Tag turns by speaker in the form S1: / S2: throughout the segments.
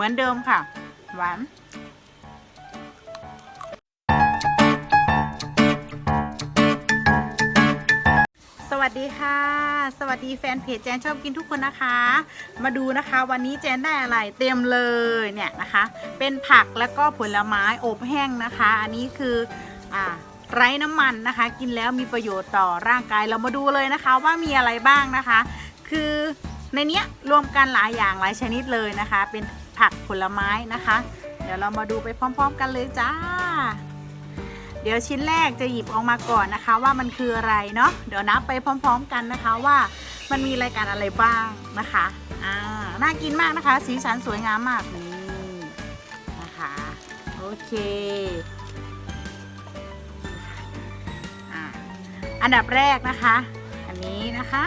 S1: มือนเดิมค่ะ หวานสวัสดีค่ะ สวัสดีแฟนเพจแจนชอบกินทุกคนนะคะ มาดูนะคะ วันนี้แจนได้อะไรเต็มเลยเนี่ยนะคะ เป็นผักแล้วก็ผลไม้อบแห้งนะคะ อันนี้คืออ่าไร้น้ำมันนะคะ กินแล้วมีประโยชน์ต่อร่างกายเรามาดูเลยนะคะ ว่ามีอะไรบ้างนะคะ คือในเนี้ยรวมกันหลายอย่างหลายชนิดเลยนะคะ เป็น ผักผลไม้นะคะ เดี๋ยวเรามาดูไปพร้อม ๆ กันเลยจ้า เดี๋ยวชิ้นแรกจะหยิบออกมาก่อนนะคะ ว่ามันคืออะไรเนาะเดี๋ยวนับไปพร้อม ๆ กันนะคะว่ามันมีรายการอะไรบ้างนะคะอ่าน่ากินมากนะคะ สีสันสวยงามมากนี่นะคะโอเคอ่าอันดับแรกนะคะ อันนี้นะคะ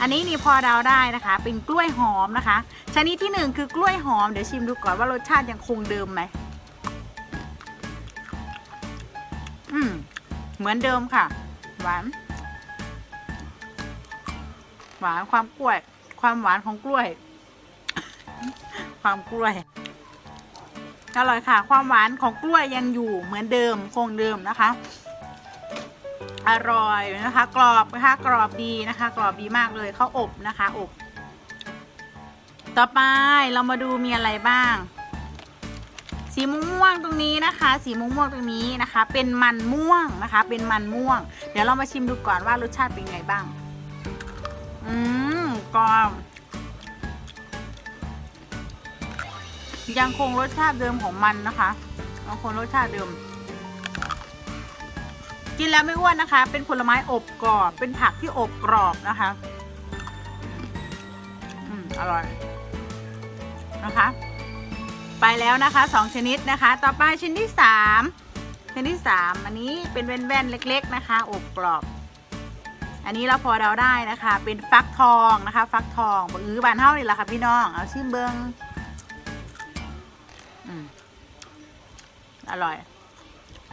S1: อันนี้นี่พอเดาได้นะคะ เป็นกล้วยหอมนะคะ ชนิดที่หนึ่งคือกล้วยหอม เดี๋ยวชิมดูก่อนว่ารสชาติยังคงเดิมไหมอืมเหมือนเดิมค่ะ หวาน หวานความกล้วย ความหวานของกล้วย ความกล้วยอร่อยค่ะ ความหวานของกล้วยยังอยู่เหมือนเดิมคงเดิมนะคะ อร่อยนะคะ กรอบนะคะกรอบดีนะคะ กรอบดีมากเลยเขาอบนะคะอบ ต่อไปเรามาดูมีอะไรบ้าง สีม่วงตรงนี้นะคะ สีม่วงตรงนี้นะคะ เป็นมันม่วงนะคะ เป็นมันม่วง เดี๋ยวเรามาชิมดูก่อนว่ารสชาติเป็นไงบ้าง อืมกรอบยังคงรสชาติเดิมของมันนะคะยังคงรสชาติเดิม กินแล้วไม่อ้วนนะคะ เป็นผลไม้อบกรอบ เป็นผักที่อบกรอบนะคะ อืมอร่อยนะคะ ไปแล้วนะคะสองชนิดนะคะ ต่อไปชนิดที่สามชนิดที่สามอันนี้เป็นแว่นๆเล็ก ๆ นะคะ อบกรอบ อันนี้เราพอเดาได้นะคะ เป็นฟักทองนะคะ ฟักทองบือบานเท่านี่แหละค่ะพี่น้อง เอาชิมเบิงอร่อย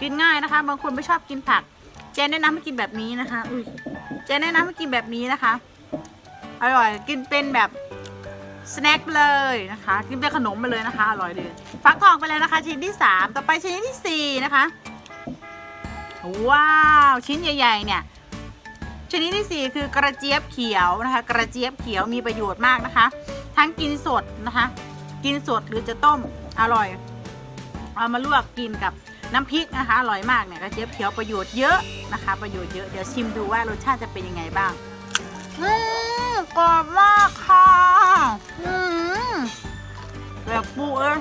S1: กินง่ายนะคะ บางคนไม่ชอบกินผัก เจนแนะนำให้กินแบบนี้นะคะ อุ้ยเจนแนะนำให้กินแบบนี้นะคะ อร่อยกินเป็นแบบสแน็คเลยนะคะ กินเป็นขนมไปเลยนะคะ อร่อยดีฟักทองไปแล้วนะคะชิ้นที่3ต่อไปชิ้นที่4นะคะ ว้าวชิ้นใหญ่ ๆ เนี่ยชนิดที่ 4 คือกระเจี๊ยบเขียวนะคะ กระเจี๊ยบเขียวมีประโยชน์มากนะคะ ทั้งกินสดนะคะ กินสดหรือจะต้มอร่อย เอามาลวกกินกับ น้ำพริกนะคะอร่อยมากเนี่ยกระเจี๊ยบเขียวประโยชน์เยอะนะคะ ประโยชน์เยอะเดี๋ยวชิมดูว่ารสชาติจะเป็นยังไงบ้างอืมกรอบมากค่ะอืมแบบปูเอ้ย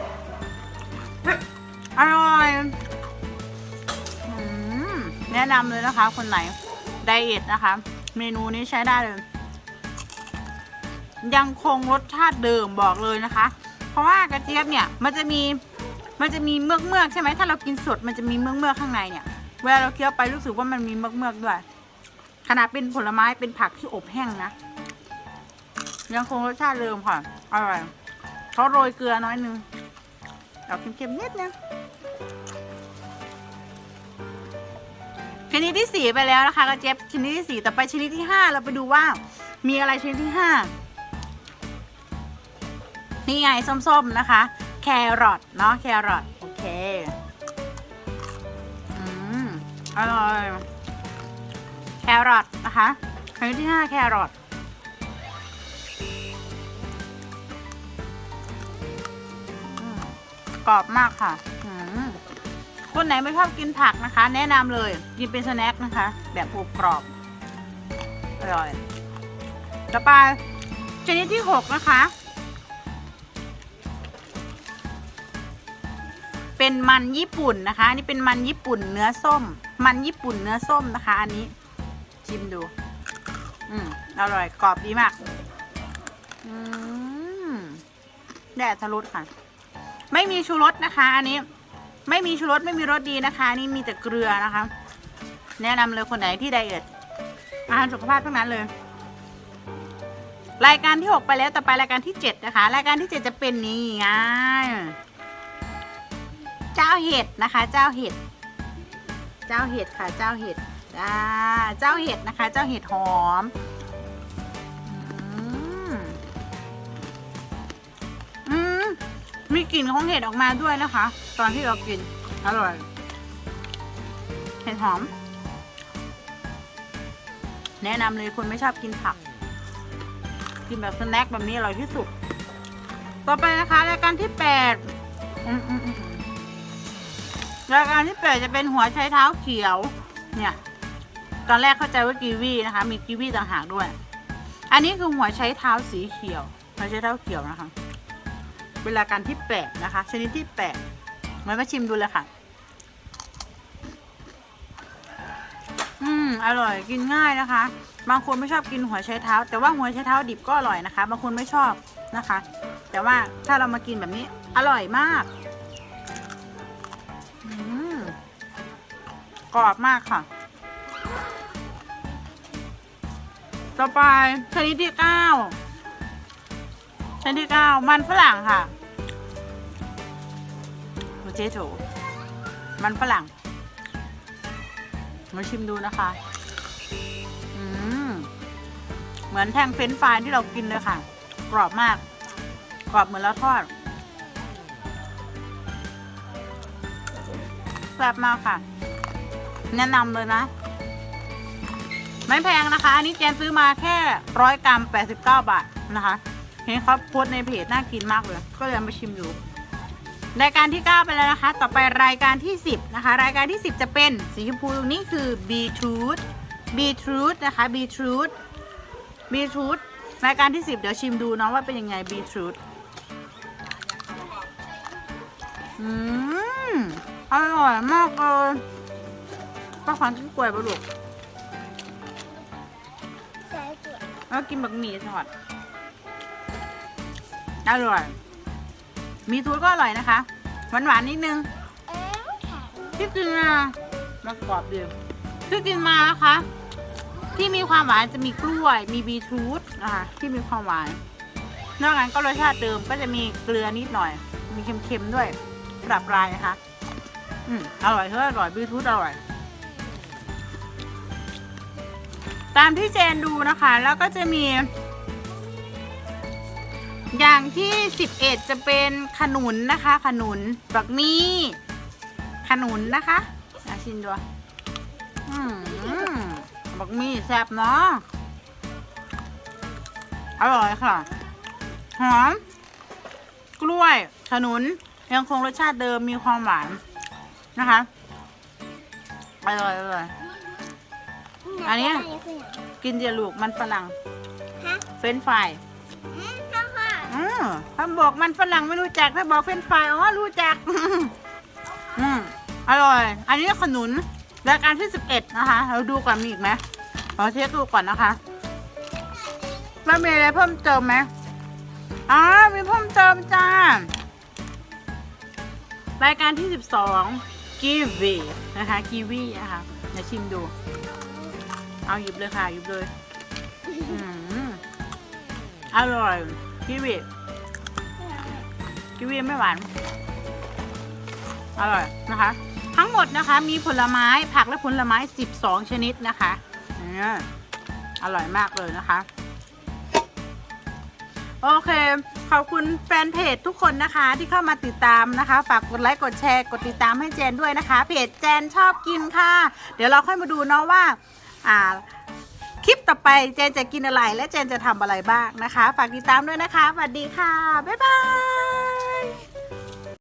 S1: อร่อยอืมแนะนำเลยนะคะ คนไหนไดเอทนะคะ เมนูนี้ใช้ได้เลย ยังคงรสชาติเดิมบอกเลยนะคะ เพราะว่ากระเจี๊ยบเนี่ยมันจะมี มันจะมีเมือกเมือกใช่ไหมถ้าเรากินสดมันจะมีเมือกเมือกข้างในเนี่ย เวลาเราเคี้ยวไปรู้สึกว่ามันมีเมือกเมือกด้วย ขนาดเป็นผลไม้เป็นผักที่อบแห้งนะ ยังคงรสชาติเดิมค่ะ อร่อยเขาโรยเกลือน้อยนึงออกเค็มๆนิดนึงชนิดที่สี่ไปแล้วนะคะกระเจี๊ยบชนิดที่สี่ต่อไปชนิดที่ห้าเราไปดูว่า มีอะไรชนิดที่ห้านี่ไงส้มๆนะคะ แครอทเนาะแครอทโอเคอืมอร่อยแครอทนะคะชนิดที่ห้าแครอทกรอบมากค่ะคนไหนไม่ชอบกินผักนะคะ แนะนำเลยกินเป็นสแน็คนะคะ แบบอบกรอบอร่อย ต่อไปชนิดที่หกนะคะ เป็นมันญี่ปุ่นนะคะ อันนี่เป็นมันญี่ปุ่นเนื้อส้ม มันญี่ปุ่นเนื้อส้มนะคะ อันนี้ ชิมดู อืมอร่อยกรอบดีมาก อืมแดดทะลุค่ะ ไม่มีชูรสนะคะ อันนี้ ไม่มีชูรสไม่มีรสดีนะคะนี่มีแต่เกลือนะคะ แนะนำเลยคนไหนที่ไดเอทอาหารสุขภาพทั้งนั้นเลย รายการที่ 6 ไปแล้วต่อไปรายการที่ 7 นะคะ รายการที่ 7 จะเป็นนี่ไง เจ้าเห็ดนะคะ เจ้าเห็ด เจ้าเห็ดค่ะ เจ้าเห็ดจ้าเจ้าเห็ดนะคะ เจ้าเห็ดหอมอืมอืมกลิ่นของเห็ดออกมาด้วยนะคะ ตอนที่เรากินอร่อย เห็ดหอม แนะนำเลยคนไม่ชอบกินผัก กินแบบสแน็คแบบนี้อร่อยที่สุด ต่อไปนะคะรายการที่แปดอืมอืมอืม รายการที่แปดจะเป็นหัวใช้เท้าเขียว เนี่ย ตอนแรกเข้าใจว่ากีวีนะคะ มีกีวีต่างหากด้วย อันนี้คือหัวใช้เท้าสีเขียวหัวใช้เท้าเขียวนะคะเป็นราการที่แปดนะคะ ชนิดที่แปดมามาชิมดูเลยค่ะ อืม อร่อย กินง่ายนะคะ บางคนไม่ชอบกินหัวไชเท้า แต่ว่าหัวไชเท้าดิบก็อร่อยนะคะ บางคนไม่ชอบนะคะ แต่ว่าถ้าเรามากินแบบนี้ อร่อยมาก กรอบมากค่ะ ต่อไปชนิดที่เก้าชนิดที่เก้ามันฝรั่งค่ะโอเจโถมันฝรั่ง มาชิมดูนะคะอืมเหมือนแท่งเฟรนฟรายที่เรากินเลยค่ะ กรอบมาก กรอบเหมือนเราทอดแซ่บมากค่ะ แนะนำเลยนะ ไม่แพงนะคะ อันนี้แจนซื้อมาแค่ร้อยกรัม89 บาทนะคะ เห็นเขาโพสในเพจน่ากินมากเลย ก็เลยมาชิมดูรายการที่ 9 ไปแล้วนะคะ ต่อไปรายการที่ 10 นะคะ รายการที่ 10 จะเป็นสีชมพูตรงนี้คือ beetroot beetroot นะคะ beetroot beetroot รายการที่ 10 เดี๋ยวชิมดูเนาะว่าเป็นยังไง beetroot อืม อร่อยมากเลย ป้าขวัญกินกล้วยปะลูก
S2: ใส่ตัว
S1: แล้วกินบักหมี่ทอดอร่อย มีทูดก็อร่อยนะคะ หวานหวานๆนิดนึง
S2: เอ๊ะแข็ง
S1: ที่กินมามันกรอบดีที่กินมานะคะ ที่มีความหวานจะมีกล้วย มีบีทรูทนะคะที่มีความหวาน นอกนั้นก็รสชาติเดิมก็จะมีเกลือนิดหน่อย มีเค็มๆด้วยปรับรายนะคะ อืมอร่อยเท่าอร่อยบีทรูทอร่อย ตามที่เจนดูนะคะ แล้วก็จะมี อย่างที่ 11 จะเป็นขนุนนะคะ ขนุนบักมี่ขนุนนะคะอาชิมดูบักมี่แซ่บเนาะอร่อยค่ะ หอม กล้วยขนุนยังคงรสชาติเดิมมีความหวานนะคะอร่อยอร่อย อันเนี้ย
S2: อันนี้คืออย่าง
S1: กินเดียวลูกมันฝรั่ง
S2: ฮะ
S1: เฟรนช์ฟราย
S2: อืมข้าวค่ะ
S1: อืมถ้าบอกมันฝรั่งไม่รู้จัก ถ้าบอกเฟรนช์ฟรายอ๋อรู้จัก อืมอร่อย อันนี้ขนุนรายการที่สิบเอ็ดนะคะ เราดูก่อนมีอีกไหมเราเช็คดูก่อนนะคะแล้วมีอะไรเพิ่มเติมไหมอ๋อมีเพิ่มเติมจ้ารายการที่สิบสองกีวีนะคะกีวีนะคะเดี๋ยวชิมดู เอาหยิบเลยค่ะหยิบเลยอืมอร่อยกีวีกีวีไม่หวาน อร่อยนะคะ ทั้งหมดนะคะมีผลไม้ผักและผลไม้ 12 ชนิดนะคะอืมอร่อยมากเลยนะคะโอเค ขอบคุณแฟนเพจทุกคนนะคะที่เข้ามาติดตามนะคะ ฝากกดไลค์กดแชร์ กดติดตามให้เจนด้วยนะคะ เพจแจนชอบกินค่ะ เดี๋ยวเราค่อยมาดูเนาะว่า อ่าคลิปต่อไปเจนจะกินอะไรและเจนจะทำอะไรบ้างนะคะ ฝากติดตามด้วยนะคะสวัสดีค่ะ บ๊ายบาย